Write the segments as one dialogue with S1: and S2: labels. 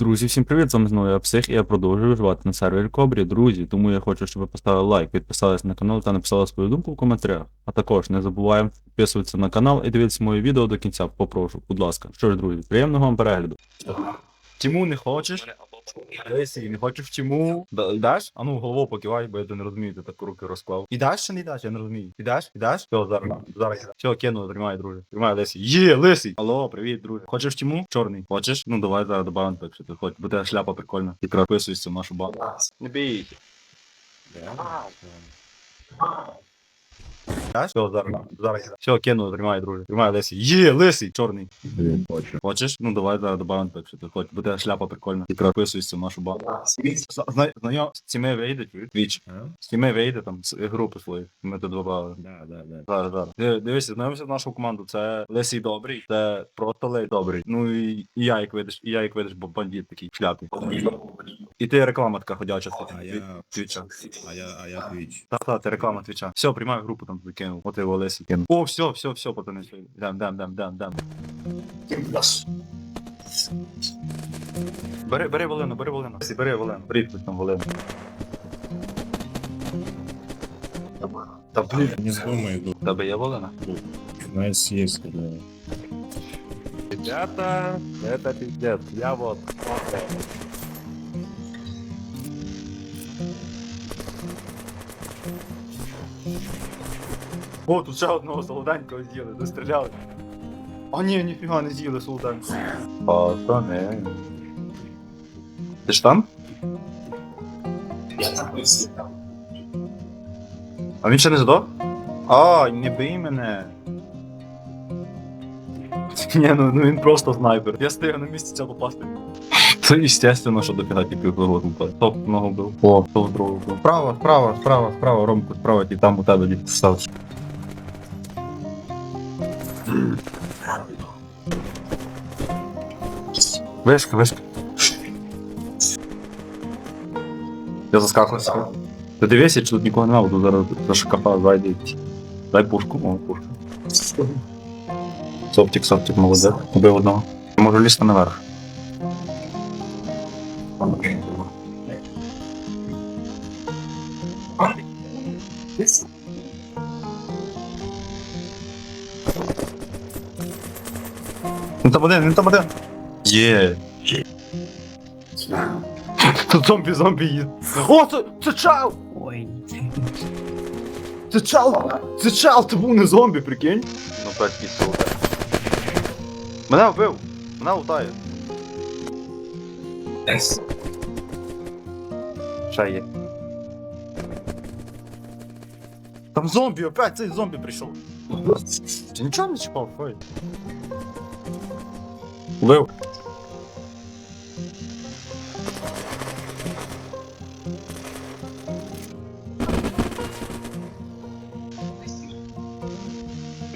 S1: Друзі, всім привіт! З вами знову я Псих, і я продовжую вживати на сервері Кобрі. Друзі, тому я хочу, щоб ви поставили лайк, підписались на канал та написали свою думку в коментарях. А також не забуваємо підписуватися на канал і дивитися моє відео до кінця. Попрошу, будь ласка. Що ж, друзі, приємного вам перегляду. Чому не хочеш? Лисий, не хочеш в тіму? Да- Йдеш? А ну голову покивай, бо я не розумію, ти так руки розклав. Ідеш чи не йдеш? Я не розумію. Ідеш? Ідеш? Все, зараз. Зараз. Все, кину, тримай, друже. Тримай, Лисий. Є, лисий! Алло, привіт, друже. Хочеш в тіму? Чорний. Хочеш? Ну давай зараз добавимо, так що ти хочеш. Бо тебе шляпа прикольна. Якраз вписуєшся в нашу банду. Не бійся. Все, зараз. Зараз. Все, кину, тримай, друже. Тримай, Лисий. Є, лисий! Чорний. Хочеш? Ну давай зараз добавимо, так що ти хочеш. Тебе шляпа прикольна. Якраз вписуєшся в нашу банду. Зна- Знайом, з тіми вийде, чуєш? Твіч. З тіми вийде там з групи свої. Ми тут добавили.
S2: Да, да, да.
S1: Зараз, зараз. Ди- Дивися, знайомся в нашу команду. Це Лесій добрий, це просто Лей добрий. Ну і, і я, як видиш, і я, як видиш, бо бандит такий в шляпі. І ти реклама така ходяча.
S2: А я,
S1: Твіча.
S2: а я, а я Twitch.
S1: Та, та, ти реклама твіча. Все, приймаю групу там закинув. От його Лесі кинув. О, все, все, все, пацани. Дам, дам, дам, дам, дам. Бери, бери волину, бери волину. Лесі, Бери волину. Беріть там волину. Та блін.
S2: Не з йду.
S1: В Тебе є волина?
S2: У є.
S1: Ребята, это пиздец. Я вот. О, тут ще одного солоденького з'їли, достріляли. А ні, ніфіга не з'їли солоденького. Пацани. Ти ж там? А він ще не здох? А, не бий мене. Ні, ну, ну він просто снайпер. Я стою на місці цього попасти. Це естественно, що дофіга тільки впливу упав. Топ ногу бив. О, топ другого бив. Справа, справа, справа, справа, Ромку, справа, ті там у тебе дід став. Вишка, вишка. Я заскакався. Ти дивися, чи тут нікого немає, тут зараз за шкафа зайде. Дай пушку, о, пушку. Соптик, соптик, молодець. Убив одного. Я можу лізти наверх. Він там один, він там один. Є. Тут зомбі, зомбі їде. О, це, це чал!
S2: Ой.
S1: Це чал! Це чал, це був не зомбі, прикинь. Ну, братський солдат. Мене вбив! Мене лутає. Ще є. Там зомбі, опять цей зомбі прийшов. Ти нічого не чіпав, фой. Вбив.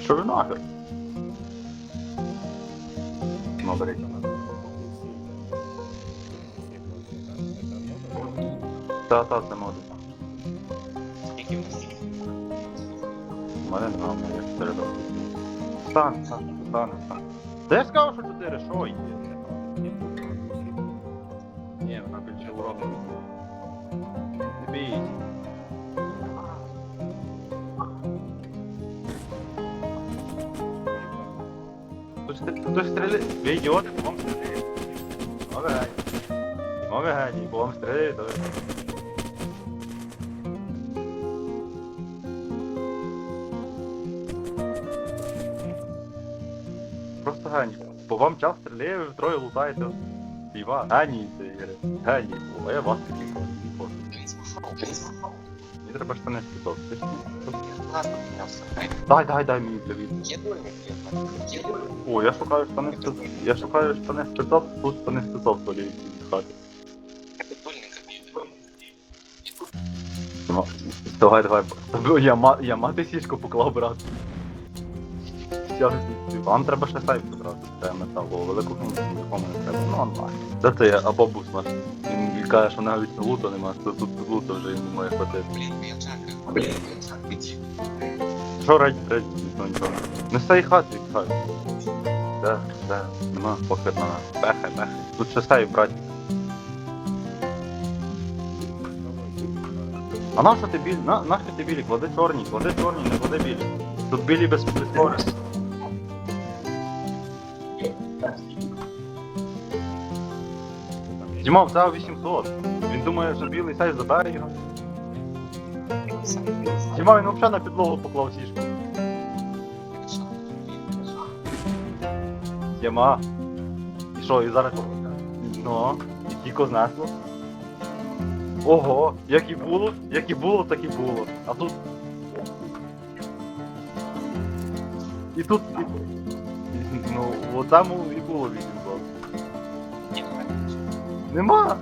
S1: Що ви нахер? Ну, беріть. Та, та, це може. У мене нема, у мене чотири доски. Стане, стане, стане, стане. Де я сказав, що чотири, що є? Ні, вона більше урону. Не бійся. Хтось стріляє. Ви ідіоти, по вам стріляє. Мови гені. Мови гені, вам стріляє, то ви. Гені. По вам час стріляє, ви втроє лутаєте. Діва. Гені, це ігри. Гені. О, я вас такий кого. Мені треба штани спитав. Дай, дай, дай мені відео. О, я шукаю штани спецов. Я шукаю штани спецов, тут штани спецов в хати. Ну, Давай, давай. Я, ма- я мати сішку поклав, брат я. Вам треба ще сайт одразу, це метал, бо велику функцію нікому не треба. Ну онлайн. Де це я, або бус. Він каже, що навіть луто нема, то тут лута вже не має хватити. Блін, я так. Блін, я. Що раді, радь, дійсно нічого. Не стай хати, хай. Да, да, нема похер на нас. Бехай, бехай. Тут ще стає брати. А нащо ти білі? На, нащо ти білі? Клади чорні, клади чорні, не клади білі. Тут білі без безпорядки. Діма, в 800. Він думає, що білий сайт забере його. Діма, він взагалі на підлогу поклав сішку. Діма. І що, і зараз. Ну, і тільки знесло. Ого, як і було, як і було, так і було. А тут. І тут. І... Ну, от там і було 800. Нема!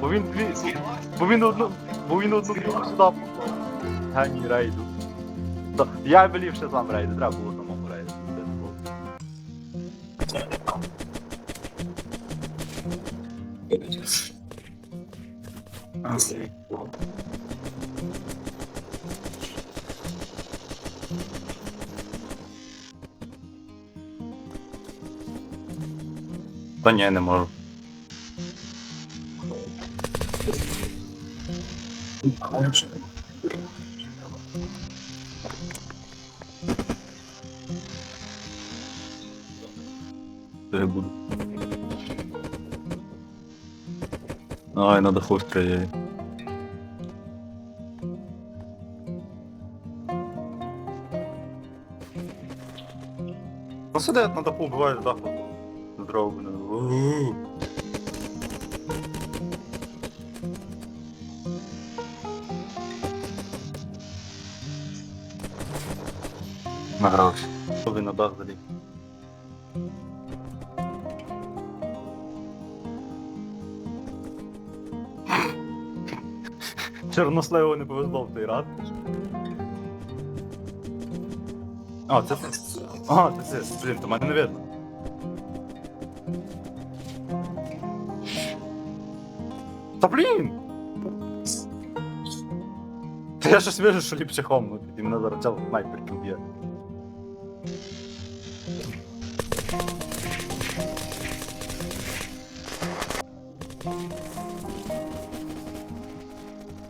S1: Бо він дві. Бо він одну. Бо він одну сюди поклав. Гані рейду. То, я белів ще сам рейду, треба було самому рейду. Це було. Та ні, не можу. Я буду. Ай, на даху стріляє. Ну сидять на даху, буває з даху. Награвся. Ви на дах заліз? Не повезло в той раз. А, це. А, це ти. Блін, то мене не видно. Та блін! Та я щось вижу, що ліпше хомнути, і мене зараз снайперки вб'є.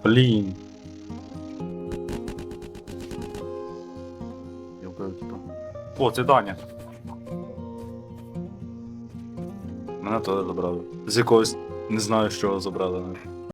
S1: Блін. Я вбив типа. О, це Даня. Мене теж забрали. З якогось не знаю, з чого забрали. навіть.